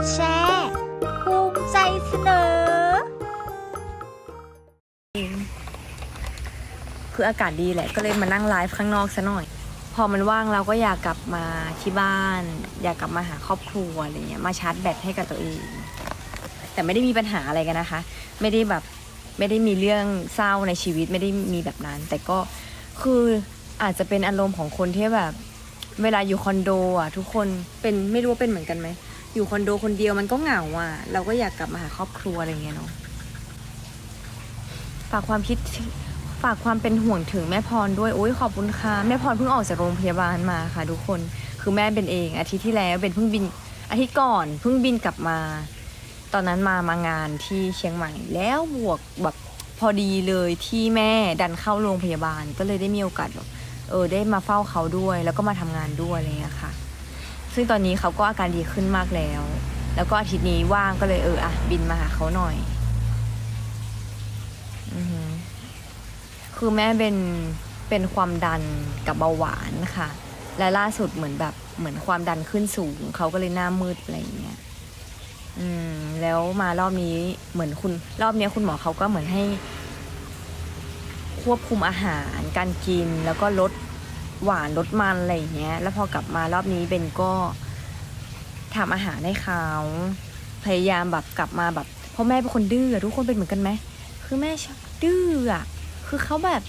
ดแชร์ภูมิใจเสนอ คืออากาศดีแหละก็เลยมานั่งไลฟ์ข้างนอกซะหน่อย พอมันว่างเราก็อยากกลับมาที่บ้าน อยากกลับมาหาครอบครัวอะไรเงี้ยมาชาร์จแบตให้กับตัวเอง แต่ไม่ได้มีปัญหาอะไรกันนะคะ ไม่ได้แบบไม่ได้มีเรื่องเศร้าในชีวิตไม่ได้มีแบบนั้น แต่ก็คืออาจจะเป็นอารมณ์ของคนที่แบบ เวลาอยู่คอนโดอะทุกคนเป็นไม่รู้ว่าเป็นเหมือนกันไหม อยู่คอนโดคนเดียวมันก็เหงาอะ เราก็อยากกลับมาหาครอบครัวอะไรเงี้ยเนาะฝากความคิดฝากความเป็นห่วงถึงแม่พรด้วยโอ้ยขอบคุณค่ะแม่พรเพิ่งออกจากโรงพยาบาลมาค่ะ ทุกคนคือแม่เป็นเอง อาทิตย์ที่แล้วเป็นเพิ่งบินอาทิตย์ก่อนเพิ่งบินกลับมา ตอนนั้นมามางานที่เชียงใหม่แล้วบวกแบบพอดีเลยที่แม่ดันเข้าโรงพยาบาลก็เลยได้มีโอกาสแบบเออได้มาเฝ้าเขาด้วย แล้วก็มาทำงานด้วยอะไรเงี้ยค่ะ ซึ่งตอนนี้เขาก็อาการดีขึ้นมากแล้ว แล้วก็อาทิตย์นี้ว่างก็เลยเอออะบินมาหาเขาหน่อยอือคือแม่เป็นเป็นความดันกับเบาหวานค่ะ และล่าสุดเหมือนแบบเหมือนความดันขึ้นสูง เขาก็เลยหน้ามืดอะไรอย่างเงี้ย อืม แล้วมารอบนี้เหมือนคุณ รอบนี้คุณหมอเขาก็เหมือนให้ ควบคุมอาหารการกินแล้วก็ลด หวานลดมันอะไรอย่างเงี้ย แล้วพอกลับมารอบนี้เบนก็ทำอาหารให้เขาพยายามแบบกลับมาแบบเพราะแม่เป็นคนดื้อทุกคนเป็นเหมือนกันไหมคือแม่ชอบดื้ออะคือเขาแบบ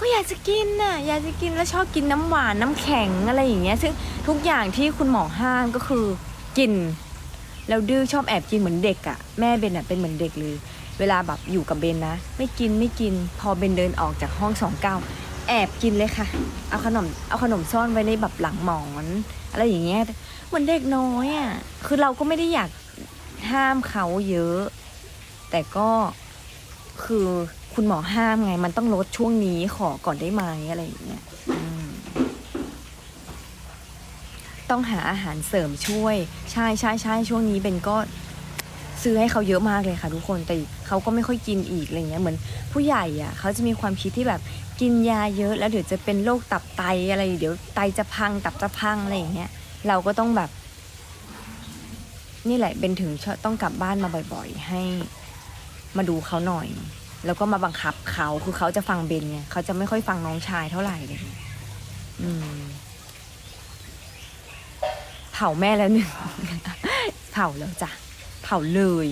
ก็อยากจะกินน่ะอยากจะกินแล้วชอบกินน้ำหวานน้ำแข็งอะไรอย่างเงี้ยซึ่งทุกอย่างที่คุณหมอห้ามก็คือกินแล้วดื้อชอบแอบกินเหมือนเด็กอะ่ะแม่เบนอะ่ะเป็นเหมือนเด็กเลย เวลาแบบอยู่กับเบนนะ ไม่กินไม่กินพอเบนเดินออกจากห้องสองเก้า แอบกินเลยค่ะ เอาขนม เอาขนมซ่อนไว้ในแบบหลังหมอน อะไรอย่างเงี้ยเหมือนเด็กน้อยอะ่ะ คือเราก็ไม่ได้อยากห้ามเขาเยอะ แต่ก็คือคุณหมอห้ามไง มันต้องลดช่วงนี้ขอก่อนได้ไหมอะไรอย่างเงี้ยต้องหาอาหารเสริมช่วย ใช่ใช่ใช่ช่วงนี้เบนก็ ซื้อให้เขาเยอะมากเลยค่ะทุกคนแต่เขาก็ไม่ค่อยกินอีกอะไรเงี้ยเหมือนผู้ใหญ่อะเขาจะมีความคิดที่แบบกินยาเยอะแล้วเดี๋ยวจะเป็นโรคตับไตอะไรเดี๋ยวไตจะพังตับจะพังอะไรอย่างเงี้ยเราก็ต้องแบบ นี่แหละเบนถึงต้องกลับบ้านมาบ่อยๆ ให้มาดูเขาหน่อย แล้วก็มาบังคับเขาคือเขาจะฟังเบนไงเขาจะไม่ค่อยฟังน้องชายเท่าไหร่เลยอืมเผาแม่แล้วหนึ่งเผาแล้วจ้ะ เผาเลย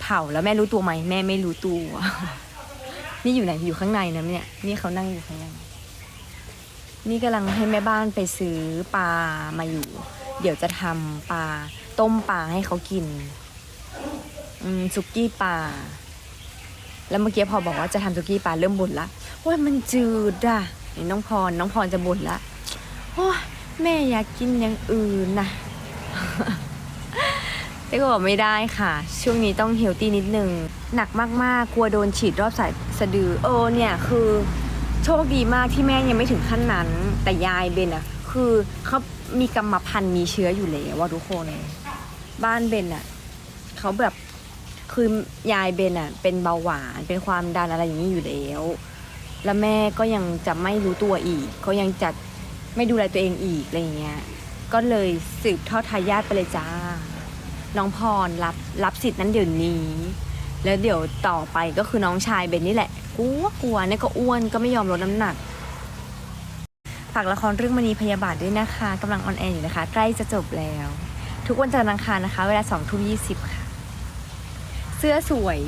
เผาแล้วแม่รู้ตัวไหมแม่ไม่รู้ตัว นี่อยู่ไหนอยู่ข้างในนะเนี่ย นี่เขานั่งอยู่ข้างในนี่กำลังให้แม่บ้านไปซื้อปลามาอยู่ เดี๋ยวจะทำปลาต้มปลาให้เขากินอืมสุกี้ปลาแล้วเมื่อกี้พอบอกว่าจะทำสุกี้ปลาเริ่มบ่นละว่ามันจืดอะนี่น้องพรน้องพรจะบ่นละโอ้แม่อยากกินอย่างอื่นนะ แต่ก็บอกไม่ได้ค่ะ ช่วงนี้ต้องเฮลตี้นิดนึง หนักมากๆ กลัวโดนฉีดรอบสายสะดือ เออเนี่ยคือโชคดีมากที่แม่ยังไม่ถึงขั้นนั้น แต่ยายเบนอะคือเขามีกรรมพันธุ์มีเชื้ออยู่แล้วว่าทุกคนบ้านเบนอะเขาแบบคือยายเบนอะเป็นเบาหวานเป็นความดันอะไรอย่างนี้อยู่แล้ว แล้วแม่ก็ยังจะไม่รู้ตัวอีกเขายังจะไม่ดูแลตัวเองอีกอะไรเงี้ยก็เลยสืบทอดทายาทไปเลยจ้า น้องพรรับรับสิทธิ์นั้นเดี๋ยวนี้ แล้วเดี๋ยวต่อไปก็คือน้องชายเบนนี่แหละกลัวกลัวเนี่ยก็อ้วนก็ไม่ยอมลดน้ำหนักฝากละครเรื่องมณีพยาบาทด้วยนะคะกำลังออนแอร์อยู่นะคะ ใกล้จะจบแล้ว ทุกวันจันทร์อังคารนะคะ เวลาสองทุ่มยี่สิบค่ะ เสื้อสวย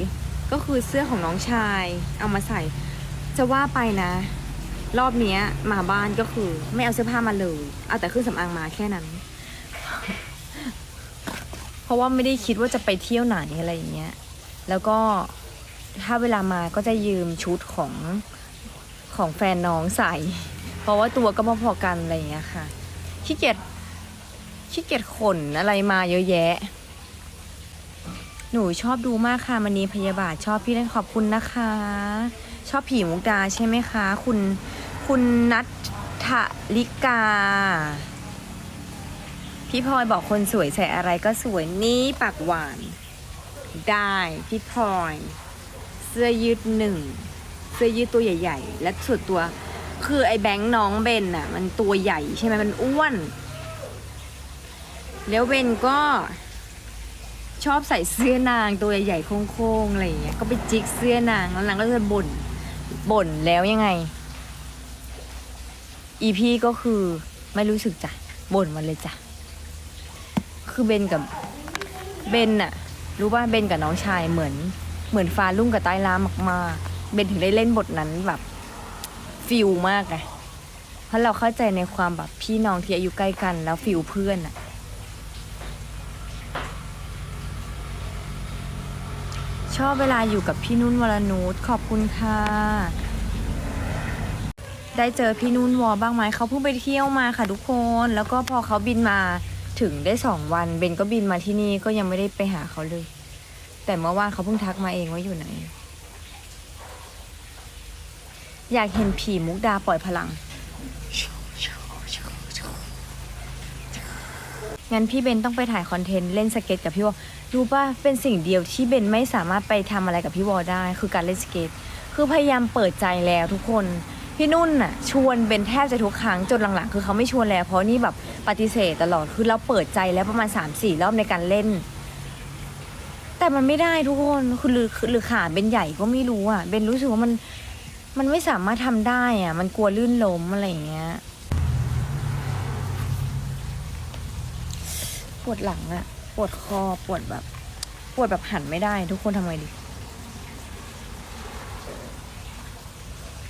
ก็คือเสื้อของน้องชาย เอามาใส่ จะว่าไปนะ รอบนี้มาบ้านก็คือ ไม่เอาเสื้อผ้ามาเลย เอาแต่เครื่องสำอางมาแค่นั้น ราะว่าไม่ได้คิดว่าจะไปเที่ยวไหนอะไรอย่างเงี้ย แล้วก็ถ้าเวลามาก็จะยืมชุดของของแฟนน้องใส่ เพราะว่าตัวก็พอๆกันอะไรอย่างเงี้ยค่ะขี้เกียจขี้เกียจขนอะไรมาเยอะแยะ หนูชอบดูมากค่ะมณีพยาบาทชอบพี่เล่นขอบคุณนะคะ ชอบผีมุกดาใช่ไหมคะ คุณคุณนัทธลิกา พี่พลอยบอกคนสวยใส่อะไรก็สวยนี่ปากหวาน ได้พี่พลอย เสื้อยืดหนึ่งเสื้อยืดตัวใหญ่ ๆ และส่วนตัวคือไอ้แบงค์น้องเบนน่ะ มันตัวใหญ่ใช่ไหมมันอ้วน แล้วเบนก็ชอบใส่เสื้อนางตัวใหญ่ๆโค้งๆอะไรอย่างเงี้ยก็ไปจิกเสื้อนางแล้วนางก็จะบ่นบ่นแล้วยังไง อีพี่ก็คือไม่รู้สึกจ้ะบ่นมาเลยจ้ะ คือเบนกับเบนน่ะ รู้ว่าเบนกับน้องชายเหมือน เหมือนฟ้าลุ่งกับใต้ล้ามากๆ เบนถึงได้เล่นบทนั้นแบบฟิลมากไงเพราะเราเข้าใจในความแบบพี่น้องที่อายุใกล้กันแล้วฟิลเพื่อนอะชอบเวลาอยู่กับพี่นุ่นวรนุชขอบคุณค่ะ ได้เจอพี่นุ่นวอบ้างไหมเขาเพิ่งไปเที่ยวมาค่ะทุกคน แล้วก็พอเขาบินมา ถึงได้สองวันเบนก็บินมาที่นี่ก็ยังไม่ได้ไปหาเขาเลย แต่เมื่อวานเขาเพิ่งทักมาเองว่าอยู่ไหน อยากเห็นผีมุกดาปล่อยพลัง งั้นพี่เบนต้องไปถ่ายคอนเทนต์เล่นสเก็ตกับพี่วอรู้ป่ะเป็นสิ่งเดียวที่เบนไม่สามารถไปทำอะไรกับพี่วอได้ คือการเล่นสเก็ต คือพยายามเปิดใจแล้วทุกคน พี่นุ่นน่ะชวนเบนแทบจะทุกครั้งจนหลังๆ คือเขาไม่ชวนแล้ว เพราะนี่แบบปฏิเสธตลอดคือเราเปิดใจแล้วประมาณ3 4รอบในการเล่น แต่มันไม่ได้ทุกคนคือหรือหรือขาเบนใหญ่ก็ไม่รู้อะเบนรู้สึกว่ามันมันไม่สามารถทำได้อะ มันกลัวลื่นล้มอะไรอย่างเงี้ยปวดหลังอะปวดคอปวดแบบ ปวดแบบหันไม่ได้ ทุกคนทำไงดี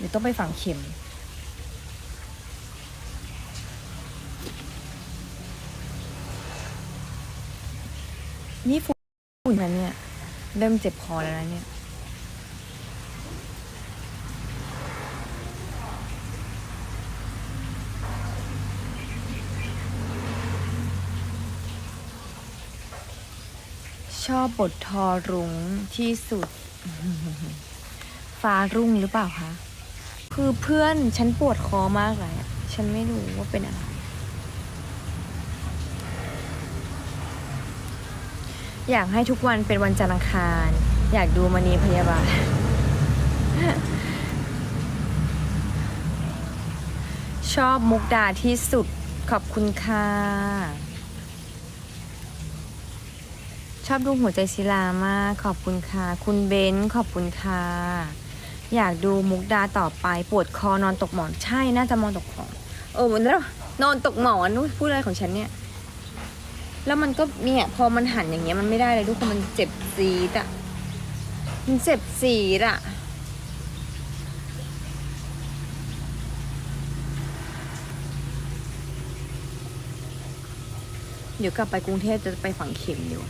เดี๋ยวต้องไปฝังเข็ม นี่ฝุ่นนะเนี่ย เริ่มเจ็บคอแล้วนะเนี่ยชอบบททอรุ้งที่สุด ฟ้ารุ่งหรือเปล่าคะ คือเพื่อนฉันปวดคอมากเลยอะฉันไม่รู้ว่าเป็นอะไร อยากให้ทุกวันเป็นวันจันทร์อังคาร อยากดูมณีพยาบาล ชอบมุกดาที่สุดขอบคุณค่ะ ชอบดูหัวใจศิลามาก ขอบคุณค่ะ คุณเบนซ์ขอบคุณค่ะ อยากดูมุกดาต่อไปปวดคอนอนตกหมอนใช่น่าจะมองตกหมอนเออมันแล้วนอนตกหมอนนู้พูดอะไรของฉันเนี่ย แล้วมันก็เนี่ยพอมันหันอย่างเงี้ยมันไม่ได้เลยทุกคนมันเจ็บซีดอะมันเจ็บซีดอะเดี๋ยวกลับไปกรุงเทพจะไปฝังเข็มอยู่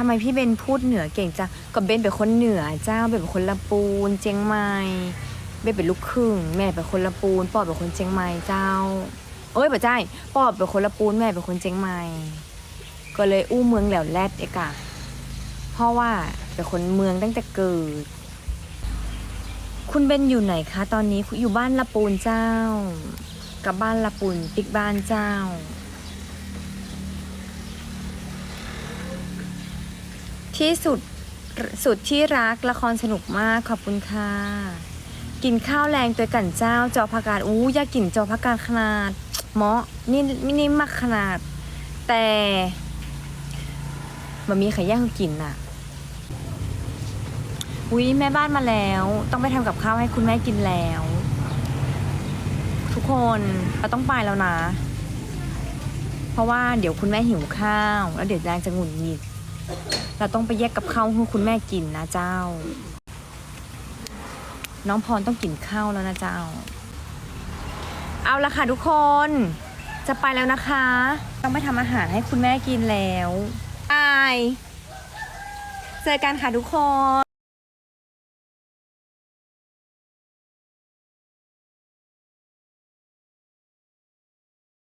ทำไมพี่เบนพูดเหนือเก่งจังก็เบนเป็นคนเหนือเจ้าเบนเป็นคนละปูนเจียงใหม่เบนเป็นลูกครึ่ง แม่เป็นคนละปูนปอบเป็นคนเจียงใหม่เจ้า เอ้ยบ่ใช่ปอบเป็นคนละปูนแม่เป็นคนเจียงใหม่ ก็เลยอู้เมืองแหลวแลดเอกะเพราะว่าเป็นคนเมืองตั้งแต่เกิด คุณเบนอยู่ไหนคะ ตอนนี้อยู่บ้านละปูนเจ้า กับบ้านละปูนติ๊กบ้านเจ้า ที่สุดสุดที่รักละครสนุกมากขอบคุณค่ะ กินข้าวแรงตัวกันเจ้าจอผักกาดอู้ยากินจอผักกาดขนาดเหมาะนี่มินิมากขนาด แต่มันมีไข่ย่างกินน่ะอุ้ยแม่บ้านมาแล้ว ต้องไปทำกับข้าวให้คุณแม่กินแล้ว ทุกคนเราต้องไปแล้วนะ เพราะว่าเดี๋ยวคุณแม่หิวข้าว แล้วเดี๋ยวนางจะหงุดหงิด เราต้องไปแยกกับข้าวให้คุณแม่กินนะเจ้า น้องพรต้องกินข้าวแล้วนะเจ้า เอาละค่ะทุกคน จะไปแล้วนะคะ ต้องไปทำอาหารให้คุณแม่กินแล้วอายเจอกันค่ะทุกคน